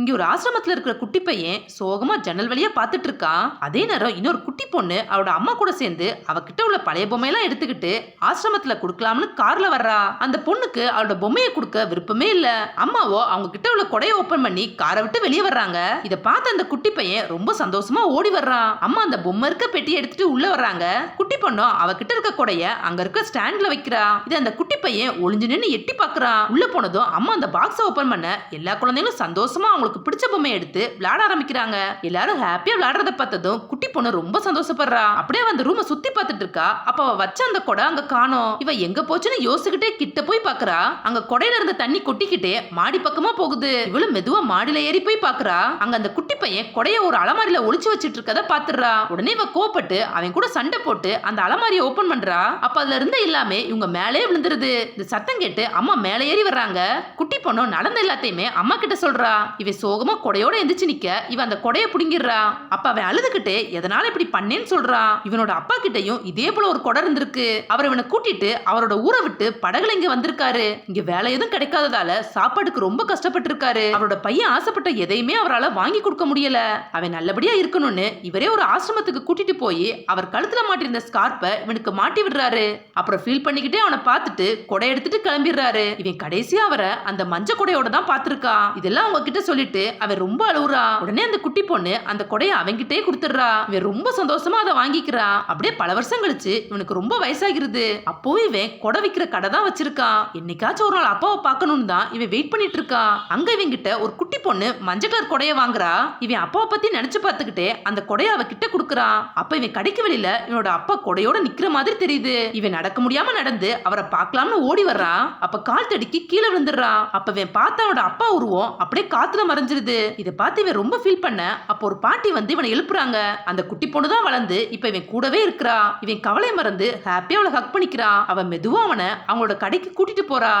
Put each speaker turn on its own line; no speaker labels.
இங்க ஒரு ஆசிரமத்துல இருக்கிற குட்டி பையன் சோகமா ஜன்னல் வழியா பார்த்துட்டு இருக்கான் அதே நேரம் இன்னொரு குட்டி பொண்ணு அவளோட அம்மா கூட சேர்ந்து அவகிட்ட உள்ள பழைய பொம்மையெல்லாம் எடுத்துக்கிட்டு ஆசிரமத்துல கொடுக்கலாம்னு கார்ல வர்றா. அந்த பொண்ணுக்கு அவளோட பொம்மையை கொடுக்க விருப்பமே இல்ல. அம்மாவோ அவங்க கிட்ட உள்ள கொடையை ஓபன் பண்ணி காரை விட்டு வெளியே வர்றாங்க. இத பார்த்த அந்த குட்டி பையன் ரொம்ப சந்தோஷமா ஓடி வர்றான் அம்மா அந்த பொம்மை இருக்க பெட்டியை எடுத்துட்டு உள்ள வர்றாங்க. குட்டி பொண்ணும் அவகிட்ட இருக்க கொடைய அங்க இருக்க ஸ்டாண்ட்ல வைக்கிறா. இது அந்த குட்டி பையன் ஒளிஞ்சு நின்னு எட்டி பாக்குறான் உள்ள போனதும் அம்மா அந்த பாக்ஸை ஓபன் பண்ண எல்லா குழந்தைங்களும் சந்தோஷமா அவங்களுக்கு பிடிச்ச பொம்மை எடுத்து விளையாட ஆரம்பிக்கிறாங்க. எல்லாரும் ஹாப்பியா விளையாடுறத பார்த்ததும் குட்டி பொண்ணு ரொம்ப சந்தோஷப்படுறா. அப்படியே அந்த ரூமை சுத்தி பார்த்துட்டு இருக்கா. அப்ப அவ வச்ச அந்த கொடை அங்க காணோம். இவ எங்க போச்சுன்னு யோசிக்கிட்டே கிட்ட போய் பாக்குறா அங்க கொடையில இருந்த தண்ணி கொட்டிக்கிட்டே மாடி பக்கமா போகுது. இவளு மெதுவா மாடியில ஏறி போய் பாக்குறா அங்க அந்த குட்டி பையன் கொடைய ஒரு அலமாரியில ஒளிச்சு வச்சிட்டு இருக்கத பாத்துறா உடனே இவ கோபப்பட்டு அவன் கூட சண்டை போட்டு அந்த அலமாரியை ஓபன் பண்றா. அப்ப அதுல இருந்த எல்லாமே இவங்க மேலே விழுந்துருது. இந்த சத்தம் கேட்டு அம்மா மேலே ஏறி வர்றாங்க. குட்டி பொண்ணு நடந்த எல்லாத்தையுமே அம்மா கிட்ட சொல்றா. இவ சோகமா கொடையோட எந்திரிச்சு நிக்க. இவன் அந்த கொடைய பிடிங்கிடுறா. அப்ப அவன் அழுதுகிட்டு எதனால இப்படி பண்ணேன்னு சொல்றான் இவனோட அப்பா கிட்டையும் இதே போல ஒரு கொடை இருந்திருக்கு. அவர் இவனை கூட்டிட்டு அவரோட ஊரை விட்டு படகுல இங்க வந்திருக்காரு. இங்க வேலை எதுவும் கிடைக்காததால சாப்பாடுக்கு ரொம்ப கஷ்டப்பட்டு இருக்காரு அவரோட பையன் ஆசைப்பட்ட எதையுமே அவரால வாங்கி கொடுக்க முடியல. அவன் நல்லபடியா இருக்கணும்னு இவரே ஒரு ஆசிரமத்துக்கு கூட்டிட்டு போய் அவர் கழுத்துல மாட்டிருந்த ஸ்கார்ப்பை இவனுக்கு மாட்டி விடுறாரு. அப்புறம் ஃபீல் பண்ணிக்கிட்டே அவனை பார்த்துட்டு கொடை எடுத்துட்டு கிளம்பிடுறாரு. இவன் கடைசியா அவரை அந்த மஞ்ச கொடையோட தான் பார்த்திருக்கான் இதெல்லாம் அவங்க கிட்ட சொல்லிட்டு அவன் ரொம்ப அழுவுறா. உடனே அந்த குட்டி பொண்ணு அந்த கொடையை அவன்கிட்டயே கொடுத்துடுறா. இவன் ரொம்ப சந்தோஷமா அதை வாங்கிக்கிறா. அப்படியே பல வருஷம் கழிச்சு இவனுக்கு ரொம்ப வயசாகிறது அப்போவும் இவன் கொடை விற்கிற கடை தான் வச்சிருக்கான். என்னைக்காச்சும் ஒரு நாள் அப்பாவை பார்க்கணும்னு தான் இவன் வெயிட் பண்ணிட்டு இருக்கா. அங்க இவங்கிட்ட ஒரு குட்டி பொண்ணு மஞ்சள் கலர் கொடைய வாங்குறா. இவன் அப்பாவை பத்தி நினைச்சு பார்த்துக்கிட்டே அந்த கொடைய அவ கிட்ட கொடுக்குறான் அப்ப இவன் கடைக்கு வெளியில இவனோட அப்பா கொடையோட நிக்கிற மாதிரி தெரியுது. இவன் நடக்க முடியாம நடந்து அவரை பார்க்கலாம்னு ஓடி வர்றான் அப்ப கால் தடிக்கி கீழே விழுந்துடுறான் அப்ப இவன் பார்த்த அவனோட அப்பா உருவம் அப்படியே காத்துல மறைஞ்சிருது. இதை பார்த்து இவன் ரொம்ப ஃபீல் பண்ண. அப்போ ஒரு பாட்டி வந்து இவனை எழுப்புறாங்க. அந்த குட்டி பொண்ணு தான் வளர்ந்து இப்ப இவன் கூடவே இருக்கிறா. இவன் கவலை மறந்து ஹாப்பியா அவளை ஹக் பண்ணிக்கிறான் அவன் மெதுவா அவனை அவங்களோட கடைக்கு கூட்டிட்டு போறா.